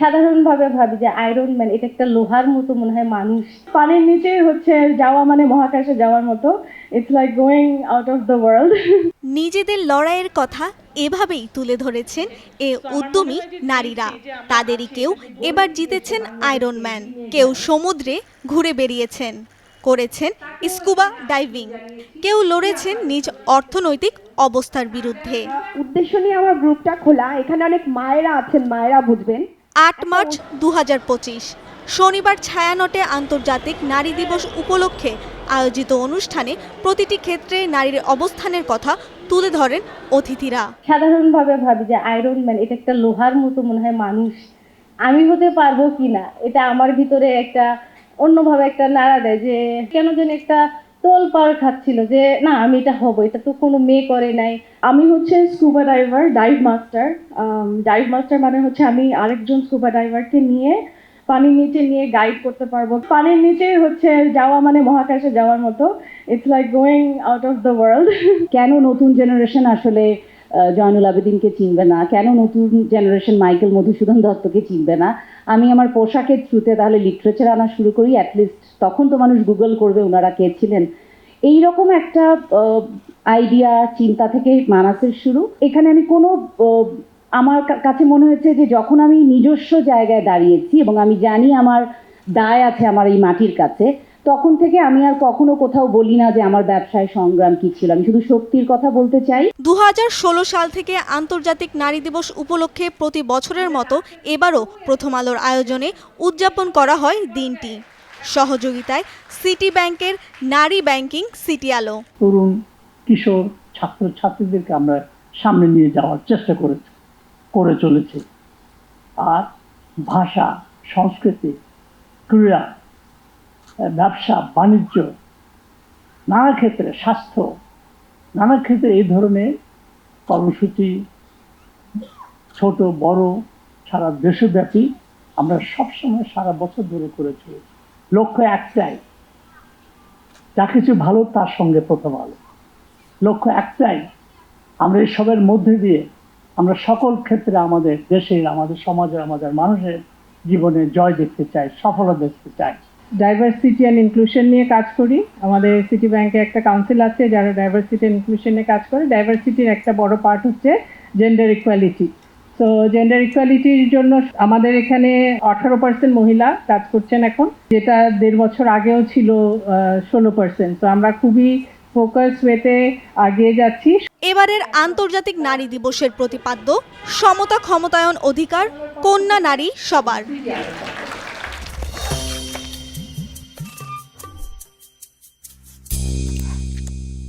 সাধারণভাবে ভাবি যে আয়রন ম্যান এটা একটা লোহার মতো মনে হয় মানুষ। পানির নিচে হচ্ছে যাওয়া মানে মহাকাশে যাওয়ার মতো। It's like going out of the world নিজেদের লড়াইয়ের কথা এভাবেই তুলে ধরেছেন এ উদ্যমী নারীরা। তাদেরই কেউ এবার জিতেছেন আয়রন ম্যান কেউ সমুদ্রে ঘুরে বেরিয়েছেন করেছেন স্কুবা ডাইভিং কেউ লড়েছেন নিজ অর্থনৈতিক অবস্থার বিরুদ্ধে। উদ্দেশ্য নিয়ে আমার গ্রুপটা খোলা। এখানে অনেক মায়েরা আছেন মায়েরা বুঝবেন। আট মার্চ দু হাজার পঁচিশ। শনিবার ছায়ানটে আন্তর্জাতিক নারী দিবস উপলক্ষে আয়োজিত অনুষ্ঠানে প্রতিটি ক্ষেত্রে নারীর অবস্থানের কথা তুলে ধরেন অতিথিরা। সাধারণভাবে ভাবি যে আয়রন ম্যান এটা একটা লোহার মতো মনে হয় মানুষ। আমি হতে পারব কি না এটা আমার ভিতরে একটা অন্যভাবে একটা নাড়া দেয় যে কেন যেন একটা তোল পার খাচ্ছিল যে, না, আমি এটা হব, এটা তো কোনো মেয়ে করে নাই। আমি হচ্ছে scuba diver dive master dive master মানে হচ্ছে আমি আরেকজন স্কুবা ডাইভারকে নিয়ে পানির নিচে নিয়ে গাইড করতে পারব। পানির নিচে হচ্ছে যাওয়া মানে মহাকাশে যাওয়ার মতো। It's like going out of the world কেন নতুন জেনারেশন আসলে জয়নুল আবেদিনকে চিনবে না? কেন নতুন জেনারেশন মাইকেল মধুসূদন দত্তকে চিনবে না? আমি আমার পোশাকের থ্রুতে তাহলে লিটারেচার আনা শুরু করি অ্যাটলিস্ট তখন তো মানুষ গুগল করবে ওনারা কে ছিলেন? এই রকম একটা আইডিয়া চিন্তা থেকে মানাসের শুরু। এখানে আমি কোনো আমার কাছে মনে হয়েছে যে যখন আমি নিজস্ব জায়গায় দাঁড়িয়েছি এবং আমি জানি আমার দায় আছে আমার এই মাটির কাছে, তখন থেকে আমি আর কখনো কোথাও বলি না যে আমার ব্যবসায় সংগ্রাম কি ছিল। আমি শুধু শক্তির কথা বলতে চাই। দু হাজার ষোলো সাল থেকে আন্তর্জাতিক নারী দিবস উপলক্ষে প্রতি বছরের মতো এবারও প্রথম আলোর আয়োজনে উদযাপন করা হয় দিনটি। সহযোগিতায় সিটি ব্যাংকের নারী ব্যাংকিং সিটি আলো। তরুণ, কিশোর ছাত্র ছাত্রীদেরকে আমরা সামনে নিয়ে যাওয়ার চেষ্টা করে করে চলেছি। আর ভাষা, সংস্কৃতি, ক্রীড়া, ব্যবসা, বাণিজ্য, নানা ক্ষেত্রে স্বাস্থ্য, নানা ক্ষেত্রে এই ধরনের কর্মসূচি, ছোট, বড়, সারা দেশব্যাপী আমরা সবসময় সারা বছর ধরে করে চলেছি। লক্ষ্য একটাই, যা কিছু ভালো তার সঙ্গে প্রথম আলো লক্ষ্য একটাই, আমরা এসবের মধ্যে দিয়ে আমরা সকল ক্ষেত্রে আমাদের দেশের, আমাদের সমাজের, আমাদের মানুষের জীবনে জয় দেখতে চাই, সফলতা দেখতে চাই। ডাইভার্সিটি অ্যান্ড ইনক্লুশন নিয়ে কাজ করি। আমাদের সিটি ব্যাংকে একটা কাউন্সিল আছে, যারা ডাইভার্সিটি ইনক্লুশন নিয়ে কাজ করে। ডাইভার্সিটির একটা বড় পার্ট হচ্ছে জেন্ডার ইকুয়ালিটি তো জেন্ডার ইকুয়ালিটির জন্য আমাদের এখানে আঠারো পার্সেন্ট মহিলা কাজ করছেন এখন, যেটা দেড় বছর আগেও ছিল ষোলো পার্সেন্ট তো আমরা খুবই ফোকাস ওয়েতে আগিয়ে যাচ্ছি। এবারের আন্তর্জাতিক নারী দিবসের প্রতিপাদ্য, সমতা ক্ষমতায়ন অধিকার, কন্যা নারী সবার।